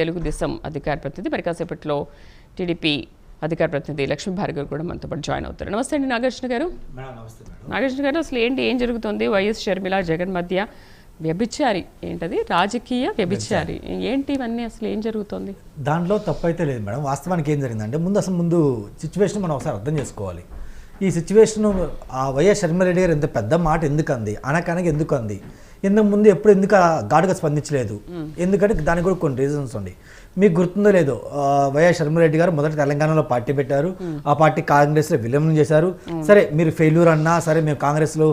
తెలుగుదేశం అధికార ప్రతినిధి మరి కాసేపట్లో టీడీపీ అధికార ప్రతినిధి లక్ష్మీ భార్గవ్ గారు కూడా మనతో పాటు జాయిన్ అవుతారు. నమస్తే అండి నాగార్జున గారు. నాగార్జున గారు అసలు ఏంటి ఏం జరుగుతుంది? వైఎస్ షర్మిల జగన్ మధ్య వ్యభిచారి ఏంటది? రాజకీయ వ్యభిచారి. ఏంటి ఇవన్నీ? అసలు ఏం జరుగుతుంది? దాంట్లో తప్పు అయితే లేదు మేడం. వాస్తవానికి ఏం జరిగిందంటే ముందు అసలు ముందు సిచ్యువేషన్ మనం ఒకసారి అర్థం చేసుకోవాలి. ఈ సిచ్యువేషన్ ఆ వైఎస్ శర్మరెడ్డి గారు ఇంత పెద్ద మాట ఎందుకు అంది? అనకనక ఎందుకు అంది? ఇంతకు ముందు ఎప్పుడు ఎందుకు ఘాటుగా స్పందించలేదు? ఎందుకంటే దానికి కూడా కొన్ని రీజన్స్ ఉన్నాయి మీకు గుర్తుందో లేదో వైఎస్ శర్మరెడ్డి గారు మొదట తెలంగాణలో పార్టీ పెట్టారు. ఆ పార్టీ కాంగ్రెస్లో విలీనం చేశారు. సరే మీరు ఫెయిల్యూర్ అన్నా సరే మేము కాంగ్రెస్లో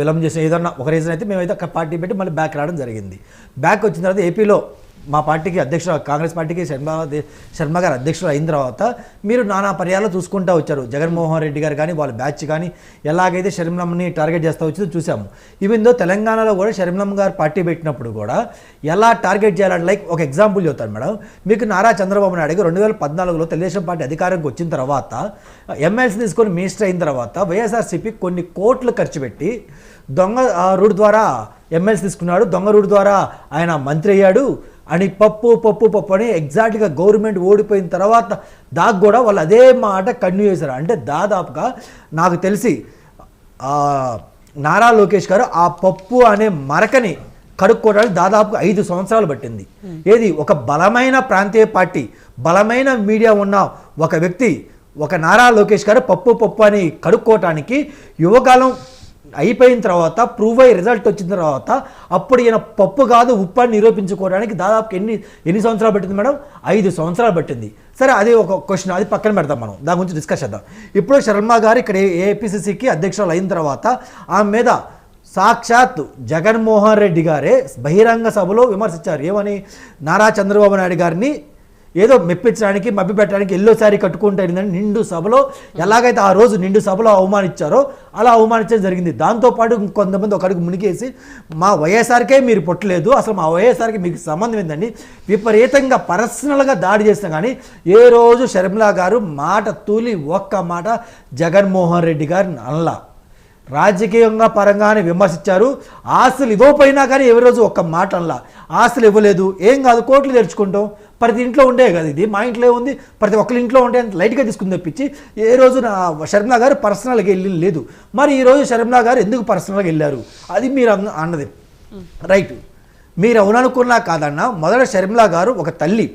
విలంబం చేసిన ఏదన్నా ఒక రీజన్ అయితే మేమైతే ఒక పార్టీ పెట్టి మళ్ళీ బ్యాక్ రావడం జరిగింది. బ్యాక్ వచ్చిన తర్వాత ఏపీలో మా పార్టీకి అధ్యక్షుడు కాంగ్రెస్ పార్టీకి శర్మ శర్మ గారు అధ్యక్షుడు అయిన తర్వాత మీరు నానా పర్యాలు చూసుకుంటూ వచ్చారు. జగన్మోహన్ రెడ్డి గారు కానీ వాళ్ళ బ్యాచ్ కానీ ఎలాగైతే షర్మిలమ్మని టార్గెట్ చేస్తూ వచ్చిందో చూసాము. ఈవెన్ తెలంగాణలో కూడా షర్మిలమ్మ గారు పార్టీ పెట్టినప్పుడు కూడా ఎలా టార్గెట్ చేయాలని లైక్ ఒక ఎగ్జాంపుల్ చెప్తాను మేడం. మీకు నారా చంద్రబాబు నాయుడు రెండు వేల పద్నాలుగులో తెలుగుదేశం పార్టీ అధికారంకి వచ్చిన తర్వాత ఎమ్మెల్సీ తీసుకొని మినిస్టర్ అయిన తర్వాత వైఎస్ఆర్సీపీ కొన్ని కోట్లు ఖర్చు పెట్టి దొంగ రూట్ ద్వారా ఎమ్మెల్సీ తీసుకున్నాడు. దొంగ రూట్ ద్వారా ఆయన మంత్రి అయ్యాడు. అని పప్పు పప్పు పప్పు అని ఎగ్జాక్ట్గా గవర్నమెంట్ ఓడిపోయిన తర్వాత దాకా కూడా వాళ్ళు అదే మాట కంటిన్యూ చేశారు. అంటే దాదాపుగా నాకు తెలిసి నారా లోకేష్ గారు ఆ పప్పు అనే మరకని కడుక్కోవడానికి దాదాపు ఐదు సంవత్సరాలు పట్టింది. ఏది? ఒక బలమైన ప్రాంతీయ పార్టీ బలమైన మీడియా ఉన్న ఒక వ్యక్తి ఒక నారా లోకేష్ గారు పప్పు పప్పు అని కడుక్కోవటానికి యువకాలం అయిపోయిన తర్వాత ప్రూవ్ అయ్యి రిజల్ట్ వచ్చిన తర్వాత అప్పుడు ఈయన పప్పు కాదు ఉప్పు అని నిరూపించుకోవడానికి దాదాపు ఎన్ని ఎన్ని సంవత్సరాలు పట్టింది మేడం? ఐదు సంవత్సరాలు పట్టింది. సరే అది ఒక క్వశ్చన్ అది పక్కన పెడతాం మనం. దాని గురించి డిస్కస్ చేద్దాం. ఇప్పుడు శర్మ గారు ఇక్కడ ఏపీసీసీకి అధ్యక్షులు అయిన తర్వాత ఆమె మీద సాక్షాత్ జగన్మోహన్ రెడ్డి గారే బహిరంగ సభలో విమర్శించారు. ఏమని? నారా చంద్రబాబు నాయుడు గారిని ఏదో మెప్పించడానికి మభ్యపెట్టడానికి పెట్టడానికి ఎల్లోసారి కట్టుకుంటూ నిండు సభలో ఎలాగైతే ఆ రోజు నిండు సభలో అవమానించారో అలా అవమానించడం జరిగింది. దాంతోపాటు కొంతమంది ఒకరికి మునిగేసి మా వైఎస్ఆర్కే మీరు పుట్టలేదు అసలు మా వైఎస్ఆర్కి మీకు సంబంధం ఏందండి? విపరీతంగా పర్సనల్గా దాడి చేసినా కానీ ఏ రోజు షర్మిలా గారు మాట తూలి ఒక్క మాట జగన్మోహన్ రెడ్డి గారు అనలా. రాజకీయంగా పరంగానే విమర్శించారు. ఆస్తులు ఇవ్వకపోయినా కానీ ఎవరి రోజు ఒక్క మాట అనలా. ఆస్తులు ఇవ్వలేదు. ఏం కాదు కోట్లు తెరుచుకుంటాం. ప్రతి ఇంట్లో ఉండే కదా ఇది. మా ఇంట్లో ఉంది ప్రతి ఒక్కరి ఇంట్లో ఉంటే అంత లైట్గా తీసుకుని తెప్పించి ఏ రోజు నా షర్మిలా గారు పర్సనల్గా వెళ్ళి లేదు. మరి ఈరోజు రోజు గారు ఎందుకు పర్సనల్గా వెళ్ళారు? అది మీరు అన్నది. రైట్. మీరు అవుననుకున్నా కాదన్నా మొదట శర్మిలా గారు ఒక తల్లి.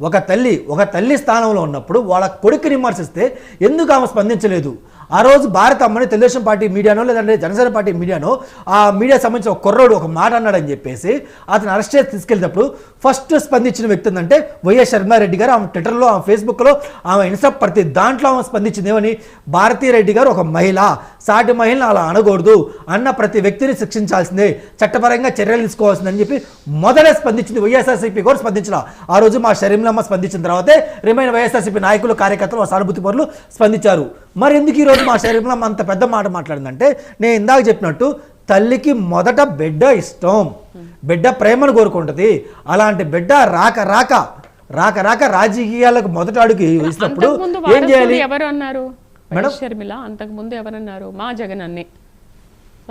ఒక తల్లి ఒక తల్లి స్థానంలో ఉన్నప్పుడు వాళ్ళ కొడుకుని విమర్శిస్తే ఎందుకు ఆమె స్పందించలేదు? ఆ రోజు భారత అమ్మని తెలుగుదేశం పార్టీ మీడియానో లేదంటే జనసేన పార్టీ మీడియానో ఆ మీడియా సంబంధించిన ఒక కుర్రోడు ఒక మాట అన్నాడని చెప్పేసి అతను అరెస్ట్ చేసి తీసుకెళ్ళినప్పుడు ఫస్ట్ స్పందించిన వ్యక్తి ఏంటంటే వైఎస్ శర్మారెడ్డి గారు. ఆమె ట్విట్టర్లో ఆమె ఫేస్బుక్లో ఆమె ఇన్స్టా ప్రతి దాంట్లో ఆమె స్పందించిందేమని భారతీ రెడ్డి గారు ఒక మహిళ. సాటి మహిళను అలా అనకూడదు. అన్న ప్రతి వ్యక్తిని శిక్షించాల్సిందే. చట్టపరంగా చర్యలు తీసుకోవాల్సిందని చెప్పి మొదట స్పందించింది వైఎస్ఆర్సీపీ కూడా స్పందించిన. ఆ రోజు మా షరీంలమ్మ స్పందించిన తర్వాతే రిమైన్ వైఎస్ఆర్సీపీ నాయకులు కార్యకర్తలు సానుభూతి పరులు స్పందించారు. మరి ఎందుకు ఈరోజు మా షరీంలమ్మ అంత పెద్ద మాట మాట్లాడిందంటే నేను ఇందాక చెప్పినట్టు తల్లికి మొదట బిడ్డ ఇష్టం. బిడ్డ ప్రేమను కోరుకుంటుంది. అలాంటి బిడ్డ రాక రాక రాక రాక రాజకీయాలకు మొదట అడుగు అంతకుముందు ఏం చేయాలి? ఎవరు అన్నారు మేడం? షర్మిల అంతకుముందు ఎవరన్నారు? మా జగన్ అన్నే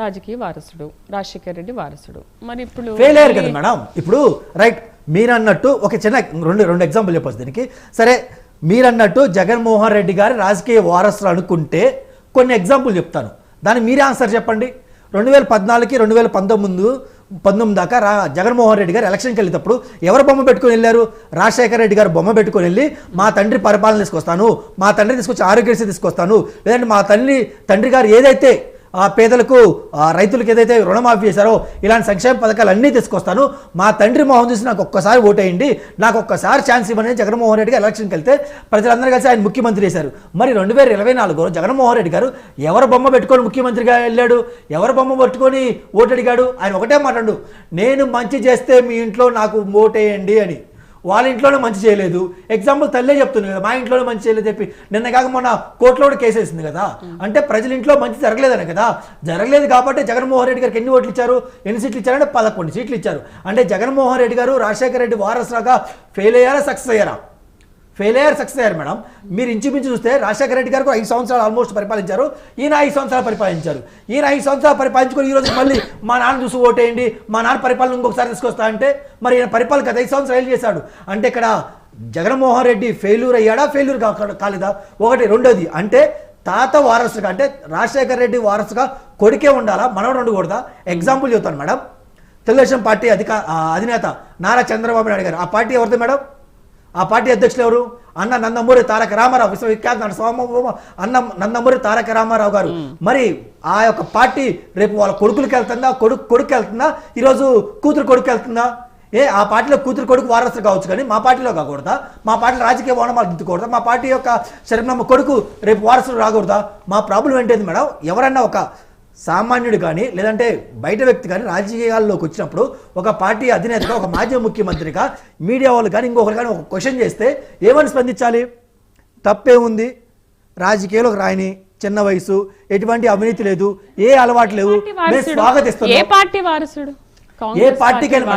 రాజకీయ వారసుడు రాజశేఖర్ రెడ్డి వారసుడు. మరి ఇప్పుడు ఫెయిల్ అయ్యారు కదా మేడం? ఇప్పుడు రైట్ మీరు అన్నట్టు ఒక చిన్న రెండు రెండు ఎగ్జాంపుల్ చెప్పొచ్చు దీనికి. సరే మీరన్నట్టు జగన్మోహన్ రెడ్డి గారి రాజకీయ వారసులు అనుకుంటే కొన్ని ఎగ్జాంపుల్ చెప్తాను. దాన్ని మీరే ఆన్సర్ చెప్పండి. రెండు వేల పద్నాలుగుకి రెండు వేల పంతొమ్మిది పంతొమ్మిది దాకా రా జగన్మోహన్ రెడ్డి గారు ఎలక్షన్కి వెళ్ళేటప్పుడు ఎవరు బొమ్మ పెట్టుకొని వెళ్ళారు? రాజశేఖర రెడ్డి గారు బొమ్మ పెట్టుకొని వెళ్ళి మా తండ్రి పరిపాలన తీసుకొస్తాను మా తండ్రి తీసుకొచ్చి ఆరోగ్యశ్రీ తీసుకొస్తాను లేదంటే మా తల్లి తండ్రి గారు ఏదైతే ఆ పేదలకు రైతులకు ఏదైతే రుణమాఫీ చేశారో ఇలాంటి సంక్షేమ పథకాలు అన్నీ తీసుకొస్తాను. మా తండ్రి మోహన్ చూసి నాకు ఒక్కసారి ఓటేయండి. నాకు ఒక్కసారి ఛాన్స్ ఇవ్వని జగన్మోహన్ రెడ్డి గారు ఎలక్షన్కి వెళ్తే ప్రజలందరూ కలిసి ఆయన ముఖ్యమంత్రి చేశారు. మరి రెండు వేల ఇరవై నాలుగులో జగన్మోహన్ రెడ్డి గారు ఎవరు బొమ్మ పెట్టుకొని ముఖ్యమంత్రిగా వెళ్ళాడు? ఎవరు బొమ్మ పెట్టుకొని ఓటు అడిగాడు ఆయన ఒకటే మాట్లాడు నేను మంచి చేస్తే మీ ఇంట్లో నాకు ఓటేయండి అని. వాళ్ళ ఇంట్లోనే మంచి చేయలేదు. ఎగ్జాంపుల్ తల్లే చెప్తుంది కదా మా ఇంట్లోనే మంచి చేయలేదు చెప్పి నిన్న కాక మొన్న కోర్టులో కూడా కేసు వేసింది కదా. అంటే ప్రజల ఇంట్లో మంచి జరగలేదనే కదా. జరగలేదు కాబట్టి జగన్మోహన్ రెడ్డి గారికి ఎన్ని ఓట్లు ఇచ్చారు? ఎన్ని సీట్లు ఇచ్చారంటే పదకొండు సీట్లు ఇచ్చారు. అంటే జగన్మోహన్ రెడ్డి గారు రాజశేఖర రెడ్డి వారసులాగా ఫెయిల్ అయ్యారా సక్సెస్ అయ్యారా? ఫెయిలియర్ సక్సెస్ అయ్యారు మేడం. మీరు ఇంచుమించు చూస్తే రాజశేఖర రెడ్డి గారు ఐదు సంవత్సరాలు ఆల్మోస్ట్ పరిపాలించారు. ఈయన ఐదు సంవత్సరాలు పరిపాలించారు. ఈయన ఐదు సంవత్సరాలు పరిపాలించుకొని ఈ రోజు మళ్ళీ మా నాన్న చూసి ఓటేయండి మా నాన్న పరిపాలన ఇంకొకసారి తీసుకొస్తా అంటే మరి ఈయన పరిపాలన గత ఐదు సంవత్సరాలు ఏం చేశాడు? అంటే ఇక్కడ జగన్మోహన్ రెడ్డి ఫెయిల్యూర్ అయ్యాడా ఫెయిల్యూర్ కాలేదా? ఒకటి. రెండోది అంటే తాత వారసుగా అంటే రాజశేఖర రెడ్డి వారసుగా కొడుకే ఉండాలా? మనవడు ఉండకూడదా? ఎగ్జాంపుల్ చెప్తాను మేడం. తెలుగుదేశం పార్టీ అధిక అధినేత నారా చంద్రబాబు నాయుడు గారు. ఆ పార్టీ ఎవరిది మేడం? ఆ పార్టీ అధ్యక్షులు ఎవరు? అన్న నందమూరి తారక రామారావు విశ్వవిఖ్యాత సార్వభౌమ అన్న నందమూరి తారక రామారావు గారు. మరి ఆ యొక్క పార్టీ రేపు వాళ్ళ కొడుకులకి వెళ్తుందా? కొడుకు కొడుకు వెళ్తుందా? ఈరోజు కూతురు కొడుకు వెళ్తుందా? ఏ ఆ పార్టీలో కూతురు కొడుకు వారసులు కావచ్చు కానీ మా పార్టీలో కాకూడదా? మా పార్టీలో రాజకీయ ఓనమాలు దిద్దుకూడదా మా పార్టీ యొక్క శరణమ్మ కొడుకు రేపు వారసులు రాకూడదా? మా ప్రాబ్లం ఏంటంది మేడం? ఎవరన్నా ఒక సామాన్యుడు కానీ లేదంటే బయట వ్యక్తి కానీ రాజకీయాల్లోకి వచ్చినప్పుడు ఒక పార్టీ అధినేతగా ఒక మాజీ ముఖ్యమంత్రిగా మీడియా వాళ్ళు కానీ ఇంకొకరు కానీ ఒక క్వశ్చన్ చేస్తే ఏమని స్పందించాలి? తప్పే ఉంది. రాజకీయాలకు రాయని చిన్న వయసు ఎటువంటి అవినీతి లేదు ఏ అలవాటు లేవు? ఏ స్వాగతిస్తున్నాం. పార్టీ వారసుడు? ఏ పార్టీ పార్టీకైనా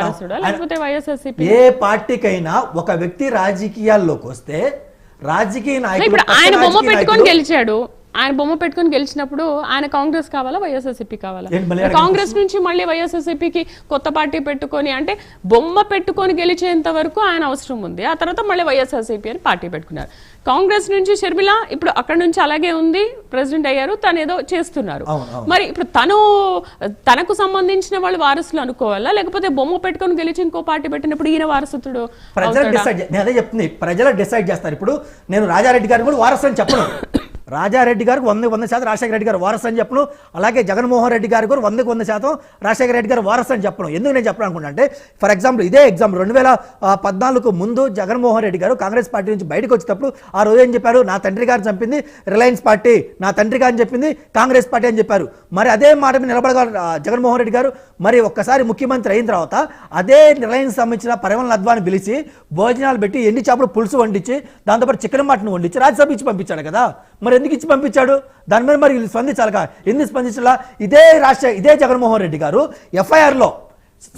ఏ పార్టీకైనా ఒక వ్యక్తి రాజకీయాల్లోకి వస్తే రాజకీయ నాయకుడు ఆయన బొమ్మ పెట్టుకొని గెలిచాడు. ఆయన బొమ్మ పెట్టుకొని గెలిచినప్పుడు ఆయన కాంగ్రెస్ కావాలా వైఎస్ఆర్సీపీ కావాలా? కాంగ్రెస్ నుంచి మళ్ళీ వైఎస్ఆర్సీపీకి కొత్త పార్టీ పెట్టుకొని అంటే బొమ్మ పెట్టుకొని గెలిచేంత వరకు ఆయన అవసరం ఉంది. ఆ తర్వాత మళ్ళీ వైఎస్ఆర్సీపీ అని పార్టీ పెట్టుకున్నారు. కాంగ్రెస్ నుంచి షర్మిల ఇప్పుడు అక్కడ నుంచి అలాగే ఉంది ప్రెసిడెంట్ అయ్యారు తను ఏదో చేస్తున్నారు. మరి ఇప్పుడు తను తనకు సంబంధించిన వాళ్ళు వారసులు అనుకోవాలా? లేకపోతే బొమ్మ పెట్టుకొని గెలిచి ఇంకో పార్టీ పెట్టినప్పుడు ఈయన వారసుతుడు ప్రజలు? డిసైడ్ నేను అదే చెప్తుంది ప్రజలు డిసైడ్ చేస్తారు. ఇప్పుడు నేను రాజారెడ్డి గారిని కూడా వారసు అని చెప్పను. రాజారెడ్డి గారికి వంద వంద శాతం రాజశేఖర రెడ్డి గారు వారసు అని చెప్పను. అలాగే జగన్మోహన్ రెడ్డి గారు కూడా వందకు వంద శాతం రాజశేఖర రెడ్డి గారు వారసు అని చెప్పను. ఎందుకు నేను చెప్పను అనుకుంటా అంటే ఫర్ ఎగ్జాంపుల్ ఇదే ఎగ్జాంపుల్ రెండు వేల పద్నాలుగు ముందు జగన్మోహన్ రెడ్డి గారు కాంగ్రెస్ పార్టీ నుంచి బయటకు వచ్చేటప్పుడు ఆ రోజు ఏం చెప్పారు? నా తండ్రి గారు చంపింది రిలయన్స్ పార్టీ. నా తండ్రి గారు చెప్పింది కాంగ్రెస్ పార్టీ అని చెప్పారు. మరి అదే మాట మీద నిలబడగా జగన్మోహన్ రెడ్డి గారు మరి ఒక్కసారి ముఖ్యమంత్రి అయిన తర్వాత అదే రిలయన్స్ సంబంధించిన పరిమళ అద్వాన్ని పిలిచి భోజనాలు పెట్టి ఎండి చేపలు పులుసు వండించి దాంతోపాటు చికెన్ మటన్ వండించి రాజ్యసభ ఇచ్చి పంపించాడు కదా. మరి ఎందుకు ఇచ్చి పంపించాడు? దాని మీద మరి వీళ్ళు స్పందించాలి ఎందుకు స్పందించాలా? ఇదే రాష్ట్ర ఇదే జగన్మోహన్ రెడ్డి గారు ఎఫ్ఐఆర్లో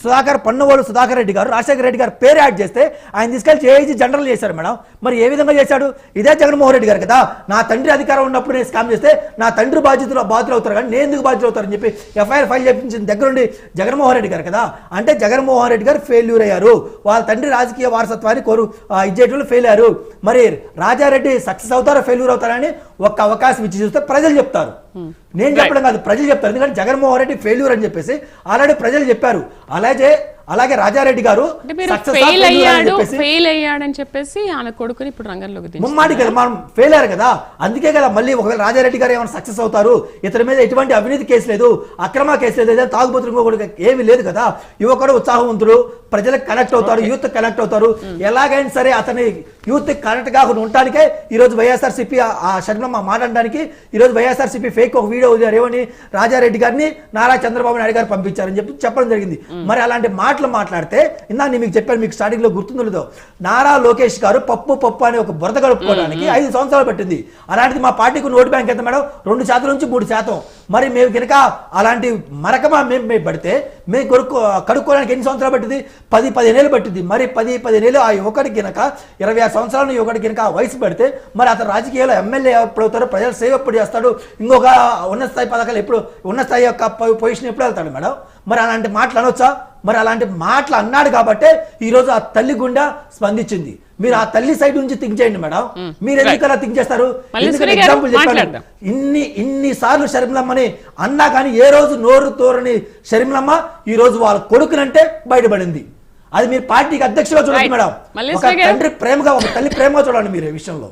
సుధాకర్ పన్నువాళ్ళు సుధాకర్ రెడ్డి గారు రాజశేఖర రెడ్డి గారు పేరు యాడ్ చేస్తే ఆయన తీసుకెళ్ళి ఏజీ జనరల్ చేశారు మేడం. మరి ఏ విధంగా చేశాడు? ఇదే జగన్మోహన్ రెడ్డి గారు కదా. నా తండ్రి అధికారం ఉన్నప్పుడు నేను స్కామ్ చేస్తే నా తండ్రి బాధ్యతలు బాధ్యులు అవుతారు కానీ నేను ఎందుకు బాధ్యులు అవుతారని చెప్పి ఎఫ్ఐఆర్ ఫైల్ చేయించిన దగ్గరుండి జగన్మోహన్ రెడ్డి గారు కదా. అంటే జగన్మోహన్ రెడ్డి గారు ఫెయిల్యూర్ అయ్యారు. వాళ్ళ తండ్రి రాజకీయ వారసత్వాన్ని కోరు ఇచ్చేటోళ్ళు ఫెయిల్ అయ్యారు. మరి రాజారెడ్డి సక్సెస్ అవుతారో ఫెయిల్యూర్ అవుతారని ఒక్క అవకాశం ఇచ్చి చూస్తే ప్రజలు చెప్తారు. నేను చెప్పడం కాదు ప్రజలు చెప్తారు. ఎందుకంటే జగన్మోహన్ రెడ్డి ఫెయిల్యూర్ అని చెప్పేసి ఆల్రెడీ ప్రజలు చెప్పారు. అలాగే అలాగే రాజారెడ్డి గారు ఫెయిల్ అయ్యాడు ఫెయిల్ అయ్యాడని చెప్పేసి ఆమె కొడుకుని ఇప్పుడు రంగంలోకి ముమ్మాటికి కదా మనం ఫెయిల్ అయ్యారు కదా. అందుకే కదా మళ్ళీ ఒకవేళ రాజారెడ్డి గారు ఏమైనా సక్సెస్ అవుతారు ఇతని మీద ఎటువంటి అవినీతి కేసు లేదు అక్రమ కేసు లేదు ఏదైనా తాగుబోతులు ఏమీ లేదు కదా. యువకుడు ఉత్సాహవంతుడు ప్రజలకు కనెక్ట్ అవుతారు యూత్ కనెక్ట్ అవుతారు. ఎలాగైనా సరే అతని యూత్ కనెక్ట్ కాకుండా ఉండటానికే ఈ రోజు వైఎస్ఆర్సీపీ ఆ షర్మిలమ్మ మాట్లాడడానికి ఈ రోజు వైఎస్ఆర్సీపీ ఫేక్ ఒక వీడియో ఏమని రాజారెడ్డి గారిని నారా చంద్రబాబు నాయుడు గారు పంపించారని చెప్పి చెప్పడం జరిగింది. మరి అలాంటి మాటలు మాట్లాడితే ఇందా నేను మీకు చెప్పాను మీకు స్టార్టింగ్లో గుర్తుందో లేదో నారా లోకేష్ గారు పప్పు పప్పు అనే ఒక బురద కలుపుకోవడానికి ఐదు సంవత్సరాలు పట్టింది. అలాంటిది మా పార్టీకి నోటు బ్యాంక్ ఎంత మేడం? రెండు శాతం నుంచి మూడు శాతం. మరి మేము కనుక అలాంటి మరకమా మేము మేము పడితే మేము కొడుకు కడుక్కోవడానికి ఎన్ని సంవత్సరాలు పట్టింది? పది పదిహేనేళ్ళు పట్టింది. మరి పది పదిహేనేళ్ళు ఆ యువకుడికి కనుక ఇరవై ఆరు సంవత్సరాల యువకుడికి కనుక ఆ వయసు పెడితే మరి అతను రాజకీయాల్లో ఎమ్మెల్యే ఎప్పుడు అవుతారో ప్రజల సేవ ఎప్పుడు చేస్తాడు ఇంకొక ఉన్నత స్థాయి పథకాలు ఎప్పుడు ఉన్నత స్థాయి యొక్క పొజిషన్ ఎప్పుడు వెళ్తాడు మేడం? మరి అలాంటి మాటలు అనొచ్చా? మరి అలాంటి మాటలు అన్నాడు కాబట్టే ఈరోజు ఆ తల్లి గుండా స్పందించింది. మీరు ఆ తల్లి సైడ్ నుంచి థింక్ చేయండి మేడం. మీరు ఎందుకు అలా థింక్ చేస్తారు? ఎందుకంటే ఎగ్జాంపుల్ చెప్పాను. ఇన్ని ఇన్ని సార్లు షర్మిలమ్మని అన్నా కానీ ఏ రోజు నోరు తోరని షర్మిలమ్మ ఈ రోజు వాళ్ళ కొడుకునంటే బయటపడింది. అది మీరు పార్టీకి అధ్యక్షులుగా చూడండి. మేడం. ఒక. మతండ్రి ప్రేమగా ఒక తల్లి ప్రేమగా చూడండి మీరు ఈ విషయంలో.